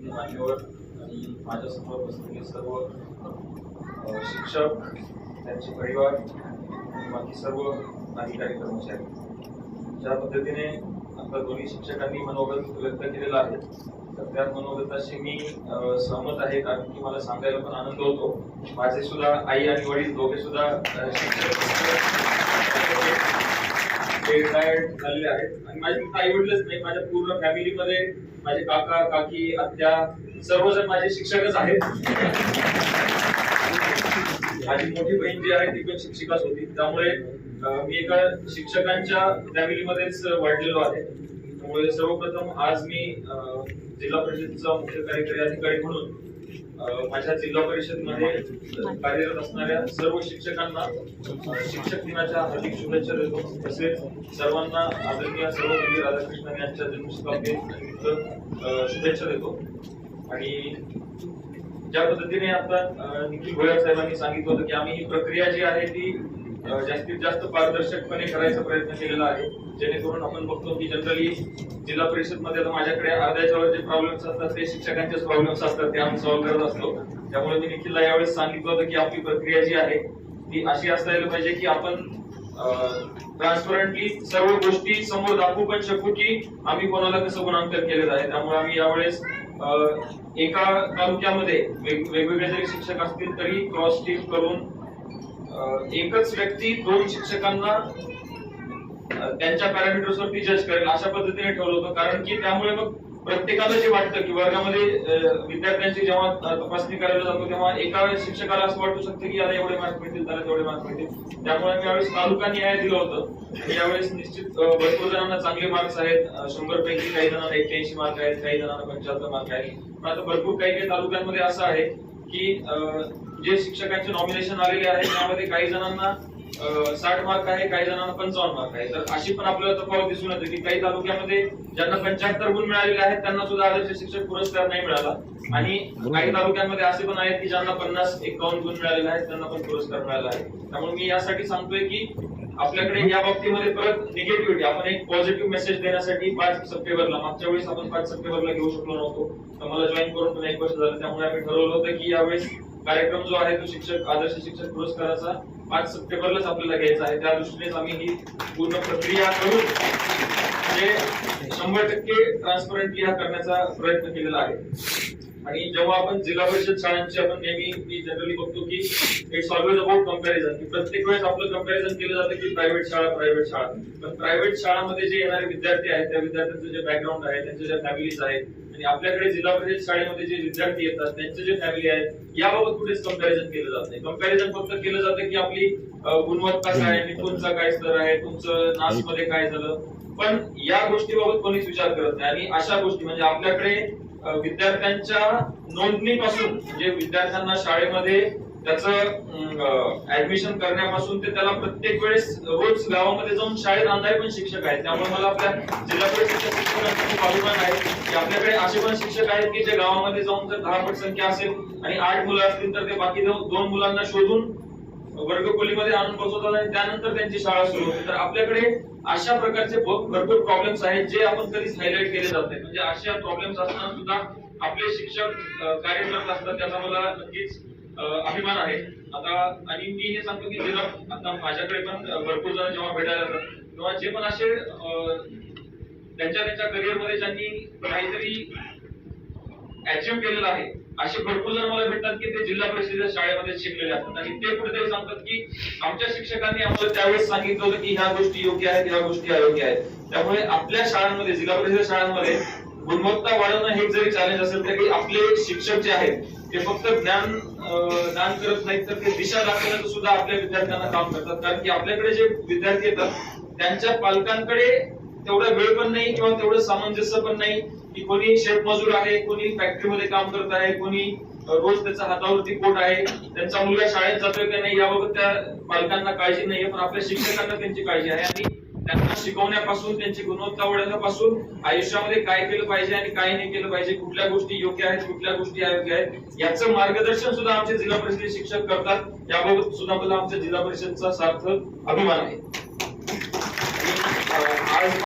मान्यवर आणि माझ्यासमोर बसलेले सर्व शिक्षक त्यांचे परिवार बाकी सर्व अधिकारी कर्मचारी. ज्या पद्धतीने आता दोन्ही शिक्षकांनी मनोगत व्यक्त केलेला आहे तर त्या मनोगताशी मी सहमत आहे कारण की मला सांगायला पण आनंद होतो. माझे सुद्धा आई आणि वडील दोघे सुद्धा शिक्षक रिटायर्ड झालेले आहेत. आणि माझे फक्त आई वडीलच नाही माझ्या पूर्ण फॅमिलीमध्ये माझे काका काकी आत्या सर्वजण माझे शिक्षकच आहेत. माझी मोठी बहीण जी आहे ती पण शिक्षिकाच होती. त्यामुळे मी एका शिक्षकांच्या फॅमिलीमध्येच वाढलेलो आहे. त्यामुळे सर्वप्रथम आज मी जिल्हा परिषदेचा मुख्य कार्यकारी अधिकारी म्हणून माझ्या जिल्हा परिषदमध्ये कार्यरत असणाऱ्या सर्व शिक्षकांना शिक्षक दिनाच्या हार्दिक शुभेच्छा देतो. तसेच सर्वांना आदरणीय सर्वपल्ली राधाकृष्णन यांच्या जन्मशताब्दीनिमित्त शुभेच्छा देतो. आणि ज्या पद्धतीने आता निखिल भोयर साहेबांनी सांगितलं होतं की आम्ही ही प्रक्रिया जी आहे ती जास्तीत जास्त पारदर्शकपणे करायचा प्रयत्न केलेला आहे. जेणेकरून आपण बघतो की जनरली जिल्हा परिषदमध्ये माझ्याकडे अर्ध्याच्यावर जे प्रॉब्लेम्स असतात ते शिक्षकांचेच प्रॉब्लेम्स असतात ते आम्ही सॉल्व्ह करत असतो. त्यामुळे मी निखिलला यावेळेस सांगितलं होतं की आपली प्रक्रिया जी आहे ती अशी असायला पाहिजे की आपण ट्रान्सपरंटली सर्व गोष्टी समोर दाखवू पण शकू की आम्ही कोणाला कसं गुणांकन केलेलं आहे. त्यामुळे आम्ही यावेळेस एका तालुक्यामध्ये वेगवेगळे जरी शिक्षक असतील तरी क्रॉस टीम करून एकच व्यक्ती दोन शिक्षकांना त्यांच्या पॅरामीटर्सवरती जज करेल अशा पद्धतीने ठेवलं होतं. कारण की त्यामुळे मग प्रत्येकाला जे वाटतं की वर्गामध्ये विद्यार्थ्यांची जेव्हा तपासणी करायला जातो तेव्हा एका शिक्षकाला असं वाटू शकतं की याला एवढे मार्क मिळतील त्याला तेवढे मार्क मिळतील. त्यामुळे मी यावेळेस तालुका न्याय दिलं होतं. यावेळेस निश्चित भरपूर जणांना चांगले मार्क्स आहेत. शंभर पैकी काही जणांना एक्क्याऐंशी मार्क आहेत काही जणांना पंच्याहत्तर मार्क आहेत. पण आता भरपूर काही काही तालुक्यांमध्ये असं आहे की जे शिक्षकांचे नॉमिनेशन आलेले आहेत त्यामध्ये काही जणांना साठ मार्क आहे काही जणांना पंचावन्न मार्क आहे. तर अशी पण आपल्याला तफावत दिसून येते की काही तालुक्यामध्ये ज्यांना पंच्याहत्तर गुण मिळालेले आहेत त्यांना सुद्धा आदर्श शिक्षक पुरस्कार नाही मिळाला. आणि काही तालुक्यांमध्ये असे पण आहेत की ज्यांना पन्नास एकावन्न गुण मिळालेले आहेत त्यांना पण पुरस्कार मिळाला आहे. त्यामुळे मी यासाठी सांगतोय की आपल्याकडे या बाबतीमध्ये परत निगेटिव्हिटी आपण एक पॉझिटिव्ह मेसेज देण्यासाठी पाच सप्टेंबरला मागच्या वेळेस आपण पाच सप्टेंबरला घेऊ शकलो नव्हतो. तर मला जॉईन करून पण एक वर्ष झालं त्यामुळे आम्ही ठरवलं होतं की यावेळेस कार्यक्रम जो आहे तो शिक्षक आदर्श शिक्षक पुरस्काराचा पाच सप्टेंबरलाच आपल्याला घ्यायचा आहे. त्या दृष्टीनेच आम्ही ही पूर्ण प्रक्रिया करून म्हणजे शंभर टक्के ट्रान्सपरंटली हा करण्याचा प्रयत्न केलेला आहे. आणि जेव्हा आपण जिल्हा परिषद शाळांची आपण नेहमी मी जनरली बघतो की इट्स ऑलवेज अबाउट कंपॅरिझन की प्रत्येक वेळेस आपलं कंपॅरिझन केलं जातं की प्रायव्हेट शाळा प्रायव्हेट शाळा. पण प्रायव्हेट शाळामध्ये जे येणारे विद्यार्थी आहेत त्या विद्यार्थ्यांचं जे बॅकग्राऊंड आहे त्यांच्या ज्या फॅमिलीज आहेत आणि आपल्याकडे जिल्हा परिषद शाळेमध्ये जे विद्यार्थी येतात त्यांचे जे फॅमिली आहेत याबाबत कुठेच कंपॅरिझन केलं जात नाही. कंपॅरिझन फक्त केलं जातं की आपली गुणवत्ता काय आहे निपुणचा काय स्तर आहे तुमचं नासमध्ये काय झालं. पण या गोष्टीबाबत कोणीच विचार करत नाही. आणि अशा गोष्टी म्हणजे आपल्याकडे विद्यार्थ्यांच्या नोंदणीपासून म्हणजे विद्यार्थ्यांना शाळेमध्ये त्याचं ऍडमिशन करण्यापासून ते त्याला प्रत्येक वेळेस रोज गावामध्ये जाऊन शाळेत आणणारे पण शिक्षक आहेत. त्यामुळे मला आपल्या जिल्हा परिषदेच्या शिक्षकांचा खूप अभिमान आहे की आपल्याकडे असे पण शिक्षक आहेत की जे गावामध्ये जाऊन जर दहा पट संख्या असेल आणि आठ मुलं असतील तर ते बाकी दोन मुलांना शोधून वर्गखोलीमध्ये आणून बसवतात आणि त्यानंतर त्यांची शाळा सुरू होते. तर आपल्याकडे अशा प्रकारचे भरपूर प्रॉब्लेम्स आहेत जे आपण कधीच हायलाइट केले जात नाही. म्हणजे अशा प्रॉब्लेम्स असताना सुद्धा आपले शिक्षक कार्य करत असतात त्याचा मला नक्कीच अभिमान आहे. आता आणि मी हे सांगतो की जेव्हा आता माझ्याकडे पण भरपूर जण जेव्हा भेटायला येतात तेव्हा जे पण असे त्यांच्या त्यांच्या करिअरमध्ये ज्यांनी काहीतरी अचीव्ह केलेलं आहे असे भरपूर जण मला भेटतात की ते जिल्हा परिषदेच्या शाळेमध्ये शिकलेले असतात. आणि ते कुठेतरी सांगतात की आमच्या शिक्षकांनी आम्हाला त्यावेळेस सांगितलं होतं की ह्या गोष्टी योग्य आहेत ह्या गोष्टी अयोग्य आहेत. त्यामुळे आपल्या शाळांमध्ये जिल्हा परिषद शाळांमध्ये गुणवत्ता वाढवणं हे जरी चॅलेंज असेल तरी आपले शिक्षक जे आहेत ते फक्त ज्ञान ज्ञान दान करत नाहीत तर ते दिशा दाखवण्याचं सुद्धा आपल्या विद्यार्थ्यांना काम करतात. कारण की आपल्याकडे जे विद्यार्थी येतात त्यांच्या पालकांकडे तेवढा वेळ पण नाही किंवा तेवढं सामंजस्य पण नाही. की कोणी शेतमजूर आहे कोणी फॅक्टरीमध्ये काम करत आहे कोणी रोज त्याचा हातावरती पोट आहे त्यांचा मुलगा शाळेत जातोय का नाही याबाबत त्या पालकांना काळजी नाहीये पण आपल्या शिक्षकांना त्यांची काळजी आहे आणि त्यांना शिकवण्यापासून त्यांची गुणवत्ता वाढवण्यापासून आयुष्यामध्ये काय केलं पाहिजे आणि काय नाही केलं पाहिजे कुठल्या गोष्टी योग्य आहेत कुठल्या गोष्टी अयोग्य आहेत याचं मार्गदर्शन सुद्धा आमचे जिल्हा परिषद शिक्षक करतात. याबाबत सुद्धा मला आमच्या जिल्हा परिषदचा सार्थ अभिमान आहे. आज